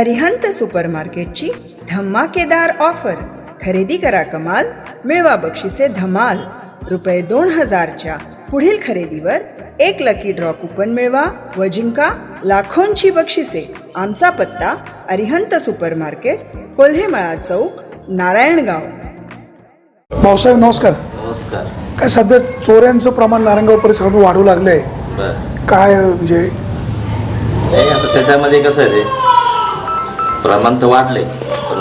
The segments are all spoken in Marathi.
अरिहंत सुपरमार्केटची धमाकेदार ऑफर. खरेदी करा कमाल मिळवा बक्षिसे धमाल. रुपये दोन हजारच्या पुढील खरेदीवर एक लकी ड्रॉ कुपन मिळवा व जिंका लाखोंची बक्षिसे. आमचा पत्ता अरिहंत सुपरमार्केट कोल्हेमळा चौक नारायणगाव. भाऊसाहेब नमस्कार. नमस्कार. काय सध्या चोऱ्यांचं प्रमाण नारायणगाव परिसरात वाढू लागलंय? काय म्हणजे नाही आता त्याच्यामध्ये कसं आहे ते प्रमाण तर वाढले पण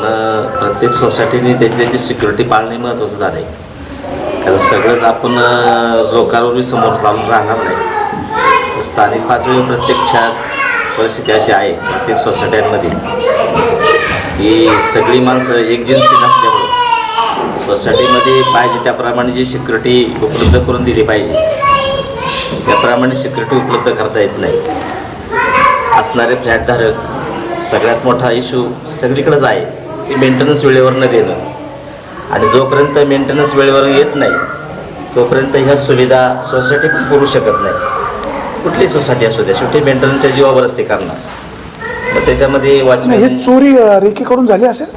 प्रत्येक सोसायटीने त्याची त्याची सिक्युरिटी पाळणे महत्त्वाचं झालं आहे कारण सगळंच आपण अं, लोकांवरही समोर चालून राहणार नाही. स्थानिक पातळीवर प्रत्यक्षात परिस्थिती अशी आहे प्रत्येक सोसायट्यांमध्ये की सगळी माणसं एकजिन्सी नसल्यामुळं सोसायटीमध्ये पाहिजे त्याप्रमाणे जी सिक्युरिटी उपलब्ध करून दिली पाहिजे त्याप्रमाणे सिक्युरिटी उपलब्ध करता येत नाही. असणारे फ्लॅटधारक सगळ्यात मोठा इश्यू सगळीकडेच आहे की मेंटेनन्स वेळेवर न देणं. आणि जोपर्यंत मेंटेनन्स वेळेवर येत नाही तोपर्यंत ह्या सुविधा सोसायटी पण पुरू शकत नाही. कुठलीही सोसायटी असू द्या शेवटी मेंटेनन्सच्या जीवावरच ते करणार मग त्याच्यामध्ये नाही वॉचमॅन हे चोरी अं, रेकीकडून झाली असेल?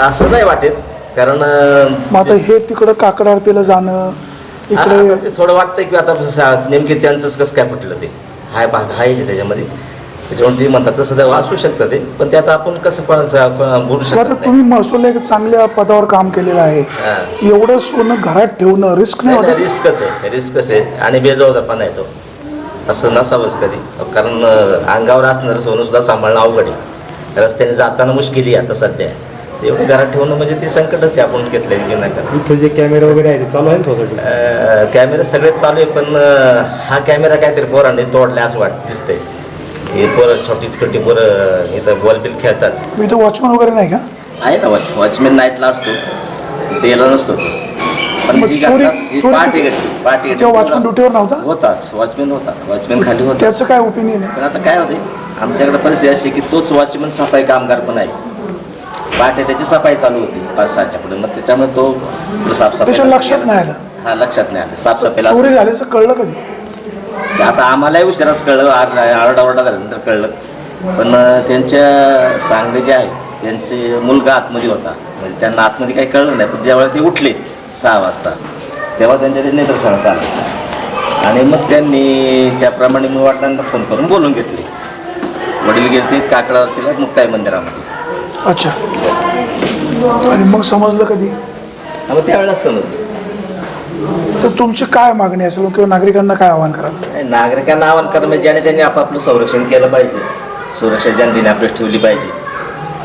असं नाही वाटेत कारण आता हे तिकडं काकड आरतीला जाणं इकडे थोडं वाटतंय की आता नेमके त्यांचंच कसं काय फुटलं ते. हाय जे त्याच्यामध्ये. त्याच्यामुळे ते म्हणतात तसं तर असू शकतं ते. पण ते आता आपण कसं कोणाचं आपण बोलू आता शकत तुम्ही महसूल एक चांगल्या पदावर काम केलेलं आहे. हा. एवढं सोनं घरात ठेवणं रिस्क नाही वाटत? रिस्कच आहे. रिस्कच आहे. आणि बेजबाबदारपणा आहे तो. असं नसावंच कधी. कारण अं, अंगावर असणारं सोनं सुद्धा सांभाळणं अवघड आहे. रस्त्याने जाताना मुश्किली आहे आता सध्या. एवढं घरात ठेवणं म्हणजे ते संकटच आहे आपण घेतलेलं की नाही का इथे जे कॅमेरे वगैरे आहे ते चालू आहे सोसायटी अं, कॅमेरे सगळे चालू आहे पण अं, हा कॅमेरा काहीतरी पोरांनी तोडला असं वाट दिसतंय. हे पोरं छोटी छोटी पोरं इथं बॉल बिल खेळतात. मी इथं वॉचमन वगैरे नाही का? आहे ना वॉच वॉचमॅन नाईटला असतो. डेला नसतो तो. पण मग ही चोरी- घटना- ही चोरी पहाटे किती- घडली. पहाटे घडली. तेव्हा वॉचमन ड्युटीवर नव्हता? होताच. वॉचमॅन होता. वॉचमॅन खाली होता. त्याचं काय ओपिनियन आहे? पण आता काय होते आमच्याकडे परिस्थिती अशी की तोच वॉचमॅन सफाई कामगार पण आहे. पहाटे त्याची सफाई चालू होती. पाच सहाच्या पुढे. मग त्याच्यामुळे तो साफसफाई त्याच्या लक्षात नाही आलं. हा लक्षात नाही आलं. साफसफाईला चोरी झाल्याचं कळलं कधी? ते आता आम्हालाही उशिराच कळलं आर- आरडाओरडा झाल्यानंतर कळलं. पण त्यांच्या सांगणे जे आहेत त्यांचे मुलगा आतमध्ये होता. म्हणजे त्यांना आतमध्ये काही कळलं नाही पण ज्यावेळेला ते उठले सहा वाजता तेव्हा त्यांच्या ते निदर्शनास आलं. आणि मग त्यांनी त्याप्रमाणे मी वडिलांना फोन करून बोलून घेतले. वडील गेले काकडावरतीला मुक्ताई मंदिरामध्ये. अच्छा. आणि मग समजलं कधी? मग त्यावेळेलाच समजलं. तर तुमची काय मागणी असेल किंवा नागरिकांना काय आवाहन कराल? नाही, नागरिकांना आवाहन करणं म्हणजे ज्याने त्यांनी आपापलं संरक्षण केलं पाहिजे. सुरक्षा जनतेने आपली ठेवली पाहिजे.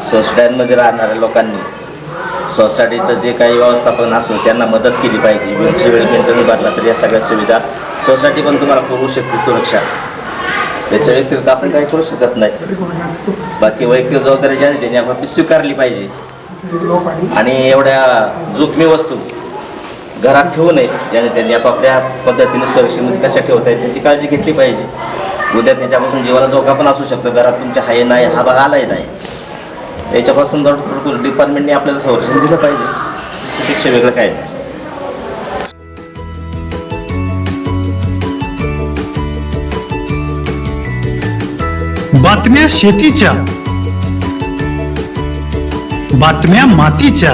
सोसायट्यांमध्ये राहणाऱ्या लोकांनी सोसायटीचं जे काही व्यवस्थापन असेल त्यांना मदत केली पाहिजे. वेळची वेळ मेंटेनन्स भरला तर या सगळ्या सुविधा सोसायटी पण तुम्हाला करू शकते सुरक्षा. त्याच्या व्यतिरिक्त आपण काही करू शकत नाही. बाकी वैयक्तिक जबाबदारी ज्याने त्यांनी आपापली स्वीकारली पाहिजे. आणि एवढ्या जोखमी वस्तू घरात ठेवू नये. ज्याने त्यांनी आपापल्या पद्धतीने सुरक्षेमध्ये कशा ठेवता येईल त्याची काळजी घेतली पाहिजे. उद्या त्याच्यापासून जीवाला धोका पण असू शकतो. घरात तुमच्या हाय नाही हा भाग आलाय नाही. याच्यापासून थोडं डिपार्टमेंटने आपल्याला संरक्षण दिलं पाहिजे. पेक्षा वेगळं काय नाही. बातम्या शेतीच्या बातम्या मातीच्या.